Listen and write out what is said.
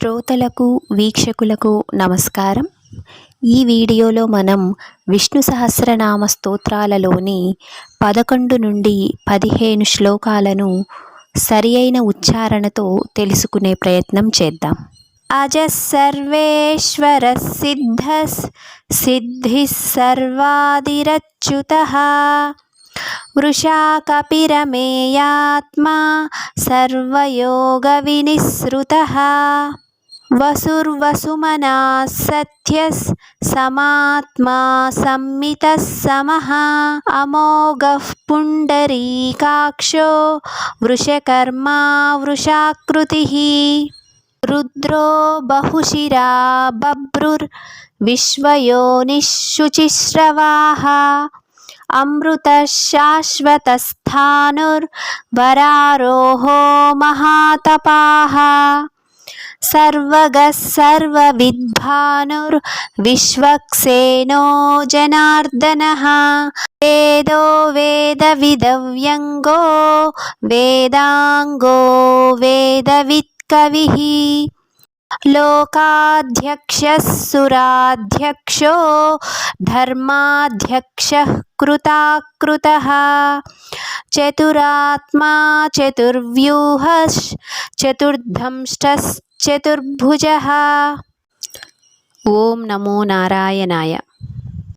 శ్రోతలకు వీక్షకులకు నమస్కారం. ఈ వీడియోలో మనం విష్ణు సహస్రనామ స్తోత్రాలలోని పదకొండు నుండి పదిహేను శ్లోకాలను సరి అయిన ఉచ్చారణతో తెలుసుకునే ప్రయత్నం చేద్దాం. అజసర్వేశ్వర సిద్ధ సిద్ధి సర్వాదిరచ్యుత. వృషా కపిరమేయాత్మా సర్వయోగ వినిసృత. వసుర్వసుమనా సత్యస్ సమాత్మా సంమిత సమః అమోఘః పుండరీకాక్షో వృషకర్మా వృషాకృతి రుద్రో బహుశిరా బభ్రుర్విశ్వయోనిశుచిశ్రవాः అమృతశాశ్వతస్థానుర్వరారోహో మహాతపాः सर्वगः सर्वविद्भानुर्विश्वक्सेनो जनार्दनः वेदो वेदविदव्यङ्गो वेदाङ्गो वेदवित्कविः लोकाध्यक्षः सुराध्यक्षो धर्माध्यक्षः कृताकृतः चतुरात्मा చతుర్భుజ ఓం నమో నారాయణాయ